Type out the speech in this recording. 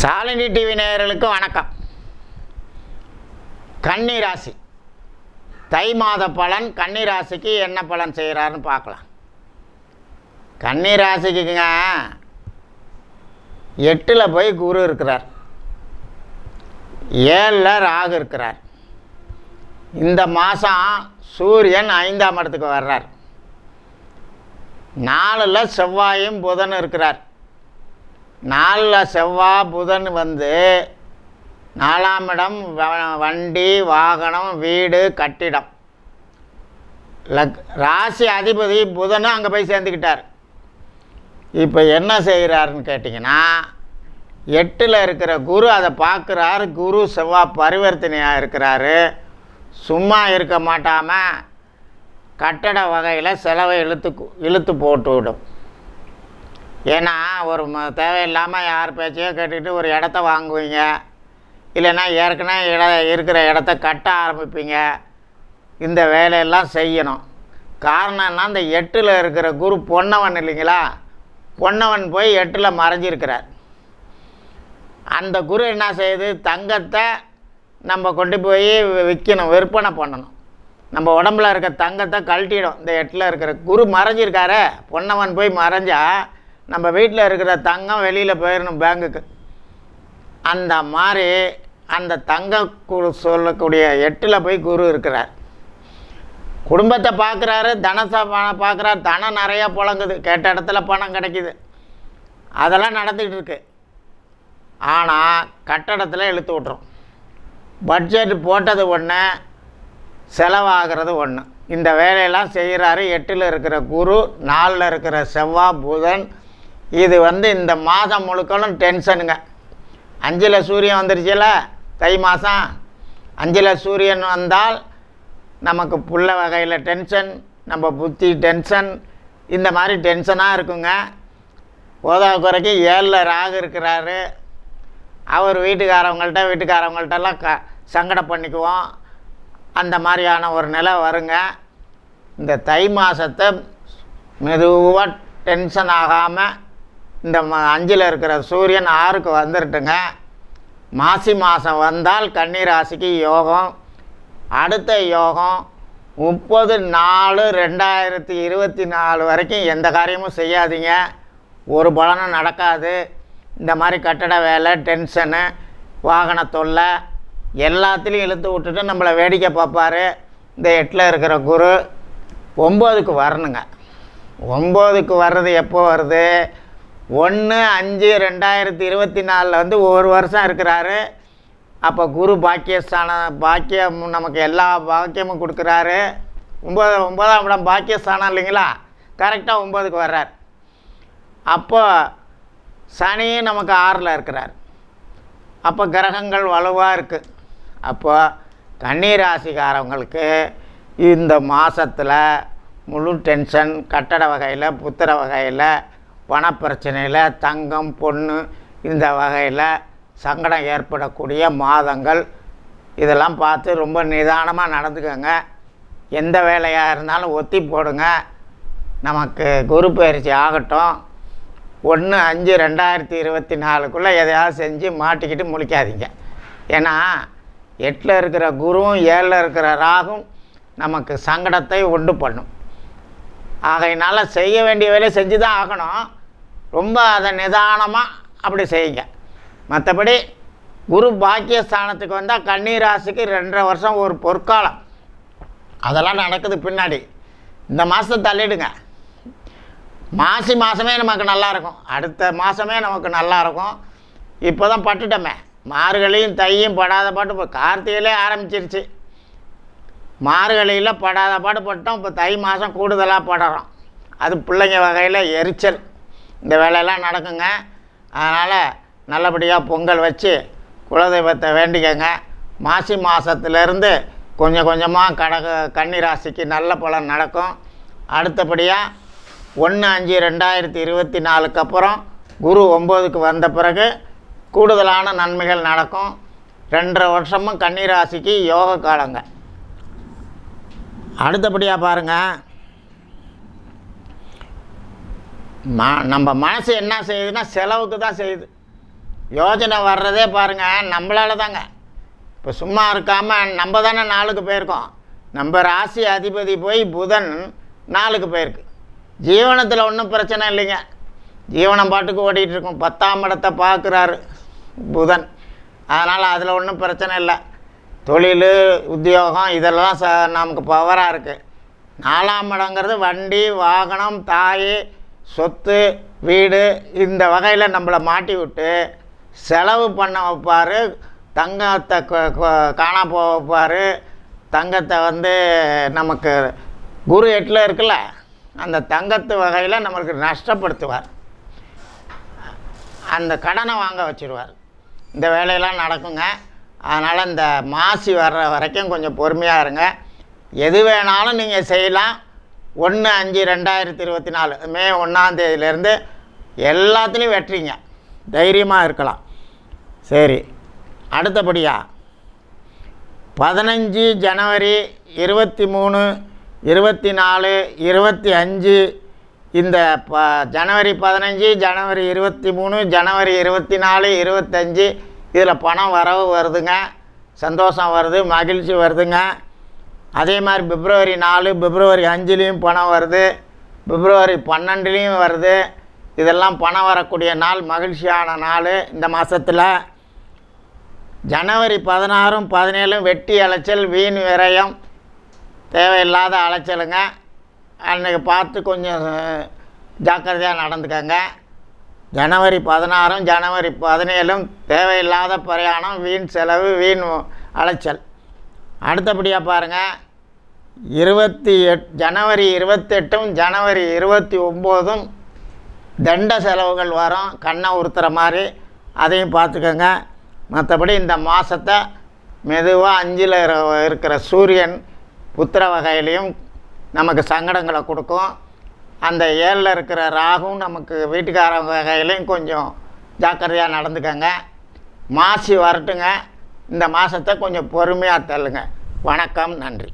Shalini TV நேயர்களுக்கு வணக்கம். கன்னி ராசி தை மாத பலன் கன்னி ராசிக்கு என்ன பலன் செய்கிறாருன்னு பார்க்கலாம். கன்னி ராசிக்குங்க எட்டில் போய் குரு இருக்கிறார். ஏழில் ராகு இருக்கிறார். இந்த மாதம் சூரியன் ஐந்தாம் இடத்துக்கு வர்றார். நாலில் செவ்வாயும் புதன் இருக்கிறார். நாலில் செவ்வாய் புதன் வந்து நாலாம் இடம் வ- வண்டி வாகனம் வீடு கட்டிடம். லக் ராசி அதிபதி புதனும் அங்கே போய் சேர்ந்துக்கிட்டார். இப்போ என்ன செய்கிறாருன்னு கேட்டிங்கன்னா எட்டில் இருக்கிற குரு அதை பார்க்குறாரு குரு செவ்வாய் பரிவர்த்தனையாக இருக்கிறாரு. சும்மா இருக்க மாட்டாமல் கட்டட வகையில் செலவை இழுத்து இழுத்து போட்டு விடும். ஏன்னா ஒரு தேவையில்லாமல் யார் பேச்சையோ கேட்டுக்கிட்டு ஒரு இடத்த வாங்குவீங்க. இல்லைன்னா ஏற்கனவே இட இருக்கிற இடத்த கட்ட ஆரம்பிப்பீங்க. இந்த வேலையெல்லாம் செய்யணும். காரணம் என்ன இந்த எட்டில் இருக்கிற குரு பொன்னவன் இல்லைங்களா? பொன்னவன் போய் எட்டில் மறைஞ்சிருக்கிறார். அந்த குரு என்ன செய்யுது தங்கத்தை நம்ம கொண்டு போய் விற்கணும் விற்பனை பண்ணணும். நம்ம உடம்புல இருக்க தங்கத்தை கழட்டிடும். இந்த எட்டில் இருக்கிற குரு மறைஞ்சிருக்காரு பொன்னவன் போய் மறைஞ்சால் நம்ம வீட்டில் இருக்கிற தங்கம் வெளியில் போயிடணும் பேங்குக்கு. அந்த மாதிரி அந்த தங்க குழு சொல்லக்கூடிய எட்டில் போய் குரு இருக்கிறார். குடும்பத்தை பார்க்குறாரு தனத்தை பணம் பார்க்குறாரு தனம் நிறையா புழங்குது கேட்ட இடத்துல பணம் கிடைக்கிது. அதெல்லாம் நடந்துகிட்டு இருக்கு. ஆனால் கட்டடத்தில் இழுத்து விட்ரும் பட்ஜெட் போட்டது ஒன்று செலவாகிறது ஒன்று இந்த வேலையெல்லாம் செய்கிறாரு எட்டில் இருக்கிற குரு நாலில் இருக்கிற செவ்வாய் புதன் இது வந்து இந்த மாதம் முழுக்கணும் டென்ஷனுங்க அஞ்சில் சூரியன் வந்துருச்சுல தை மாதம். அஞ்சில் சூரியன் வந்தால் நமக்கு புள்ள வகையில் டென்ஷன் நம்ம புத்தி டென்ஷன் இந்த மாதிரி டென்ஷனாக இருக்குங்க. போதா குறைக்கு ஏழில் ராகு இருக்கிறாரு. அவர் வீட்டுக்காரவங்கள்ட்ட வீட்டுக்காரவங்கள்ட்டெல்லாம் க சங்கடம் பண்ணிக்குவோம். அந்த மாதிரியான ஒரு நிலை வருங்க. இந்த தை மாதத்தை மெதுவாக டென்ஷன் ஆகாமல் இந்த ம அஞ்சில் இருக்கிற சூரியன் ஆறுக்கு வந்துருட்டுங்க. மாசி மாதம் வந்தால் கன்னிராசிக்கு யோகம். அடுத்த யோகம் முப்பது நாலு ரெண்டாயிரத்தி இருபத்தி நாலு வரைக்கும் எந்த காரியமும் செய்யாதீங்க. ஒரு பலனும் நடக்காது. இந்த மாதிரி கட்டட வேலை டென்ஷனு வாகன தொல்லை எல்லாத்துலேயும் இழுத்து விட்டுட்டு நம்மளை வேடிக்கை பார்ப்பார். இந்த எட்டில் இருக்கிற குரு ஒம்போதுக்கு வரணுங்க. ஒம்போதுக்கு வர்றது எப்போ வருது? ஒன்று அஞ்சு ரெண்டாயிரத்தி இருபத்தி நாலில் வந்து ஒரு வருஷம் இருக்கிறாரு. அப்போ குரு பாக்கியஸ்தான பாக்கியம் நமக்கு எல்லா பாக்கியமும் கொடுக்குறாரு. ஒம்பது ஒன்பதாம் இடம் பாக்கியஸ்தானம் இல்லைங்களா? கரெக்டாக ஒம்பதுக்கு வர்றார். அப்போ சனியும் நமக்கு ஆறில் இருக்கிறார். அப்போ கிரகங்கள் வலுவாக இருக்குது அப்போ கன்னி ராசிக்காரவங்களுக்கு இந்த மாதத்தில் முழு டென்ஷன் கட்டட வகையில் புத்திர வகையில் பணப்பிரச்சனையில் தங்கம் பொண்ணு இந்த வகையில் சங்கடம் ஏற்படக்கூடிய மாதங்கள். இதெல்லாம் பார்த்து ரொம்ப நிதானமாக நடந்துக்கோங்க. எந்த வேலையாக இருந்தாலும் ஒத்தி போடுங்க. நமக்கு குரு பயிற்சி ஆகட்டும். ஒன்று அஞ்சு ரெண்டாயிரத்தி இருபத்தி நாலுக்குள்ளே எதையாவது செஞ்சு மாட்டிக்கிட்டு முழிக்காதீங்க. ஏன்னா எட்டில் இருக்கிற குருவும் ஏழில் இருக்கிற ராகும் நமக்கு சங்கடத்தை உண்டு பண்ணும். ஆகையினால் செய்ய வேண்டிய வேலையை செஞ்சு தான் ஆகணும். ரொம்ப அதை நிதானமாக அப்படி செய்யுங்க. மற்றபடி குரு பாக்கியஸ்தானத்துக்கு வந்தால் கண்ணீர் ராசிக்கு ரெண்டரை வருஷம் ஒரு பொற்காலம். அதெல்லாம் நடக்குது பின்னாடி. இந்த மாதத்தை தள்ளிடுங்க. மாசி மாதமே நமக்கு நல்லாயிருக்கும் அடுத்த மாதமே நமக்கு நல்லாயிருக்கும் இப்போ தான் பட்டுட்டோமே. மார்கழியும் தையும் படாத பாட்டு இப்போ கார்த்திகையிலே ஆரம்பிச்சிருச்சு. மார்கழியில் படாத பாடு பட்டோம். இப்போ தை மாதம் கூடுதலாக படுறோம். அது பிள்ளைங்க வகையில் எரிச்சல். இந்த வேலையெல்லாம் நடக்குங்க. அதனால் நல்லபடியாக பொங்கல் வச்சு குலதெய்வத்தை வேண்டிக்கங்க. மாசி மாதத்துலேருந்து கொஞ்சம் கொஞ்சமாக கடக கன்னி ராசிக்கு நல்ல பலன் நடக்கும். அடுத்தபடியாக ஒன்று அஞ்சு ரெண்டாயிரத்தி இருபத்தி நாலுக்கு அப்புறம் குரு ஒம்போதுக்கு வந்த பிறகு கூடுதலான நன்மைகள் நடக்கும். ரெண்டரை வருஷமும் கன்னி ராசிக்கு யோக காலங்க. அடுத்தபடியாக பாருங்கள் மா நம்ம மனசு என்ன செய்யுதுன்னா செலவுக்கு தான் செய்யுது. யோஜனை வர்றதே பாருங்கள் நம்மளால தாங்க. இப்போ சும்மா இருக்காமல் நம்ம தானே நாளுக்கு போயிருக்கோம். நம்ம ராசி அதிபதி போய் புதன் நாளுக்கு போயிருக்கு. ஜீவனத்தில் ஒன்றும் பிரச்சனை இல்லைங்க. ஜீவனம் பாட்டுக்கு ஓடிட்டு இருக்கும். பத்தாம் இடத்தை பார்க்குறாரு புதன். அதனால் அதில் ஒன்றும் பிரச்சனை இல்லை. தொழில் உத்தியோகம் இதெல்லாம் ச நமக்கு பவராக இருக்குது நாலாம் இடங்கிறது வண்டி வாகனம் தாய் சொத்து வீடு இந்த வகையில் நம்மளை மாட்டி விட்டு செலவு பண்ண வைப்பார் தங்கத்தை க- காணா போக வைப்பார். தங்கத்தை வந்து நமக்கு குரு எட்டில் இருக்குல்ல அந்த தங்கத்து வகையில் நம்மளுக்கு நஷ்டப்படுத்துவார். அந்த கடனை வாங்க வச்சிருவார். இந்த வேலையெல்லாம் நடக்குங்க. அதனால் இந்த மாசி வர்ற வரைக்கும் கொஞ்சம் பொறுமையாக இருங்க. எது வேணாலும் நீங்கள் செய்யலாம். ஒன்று அஞ்சு ரெண்டாயிரத்தி இருபத்தி நாலு மே ஒன்றாந்தேதியிலேருந்து எல்லாத்துலேயும் வெற்றிங்க தைரியமாக இருக்கலாம். சரி அடுத்தபடியாக பதினஞ்சு ஜனவரி இருபத்தி மூணு இருபத்தி நாலு இருபத்தி அஞ்சு இந்த ப ஜனவரி பதினஞ்சு ஜனவரி இருபத்தி மூணு ஜனவரி இருபத்தி நாலு இருபத்தஞ்சி இதில் பணம் வரவு வருதுங்க. சந்தோஷம் வருது மகிழ்ச்சி வருதுங்க. அதே மாதிரி பிப்ரவரி நாலு பிப்ரவரி அஞ்சுலேயும் பணம் வருது. பிப்ரவரி பன்னெண்டுலேயும் வருது. இதெல்லாம் பணம் வரக்கூடிய நாள் மகிழ்ச்சியான நாள் இந்த மாதத்தில் ஜனவரி பதினாறும் பதினேழும் வெட்டி அலைச்சல் வீண் விரயம் தேவையில்லாத அலைச்சலுங்க. அன்றைக்கி பார்த்து கொஞ்சம் ஜாக்கிரதையாக நடந்துக்கங்க. ஜனவரி பதினாறும் ஜனவரி பதினேழும் தேவையில்லாத பிரயாணம் வீண் செலவு வீண் அலைச்சல். அடுத்தபடியாக பாருங்கள் இருபத்தி எட் ஜனவரி இருபத்தெட்டும் ஜனவரி இருபத்தி ஒம்போதும் தண்ட செலவுகள் வரும். கண்ணை உறுத்துற மாதிரி அதையும் பார்த்துக்கோங்க. மற்றபடி இந்த மாதத்தை மெதுவாக அஞ்சில் இருக்கிற சூரியன் புத்திர வகையிலையும் நமக்கு சங்கடங்களை கொடுக்கும். அந்த ஏழில் இருக்கிற ராகும் நமக்கு வீட்டுக்கார வகையிலையும் கொஞ்சம் ஜாக்கிரதையாக நடந்துக்கங்க. மாசி வரட்டுங்க. இந்த மாதத்தை கொஞ்சம் பொறுமையாக தள்ளுங்க. வணக்கம் நன்றி.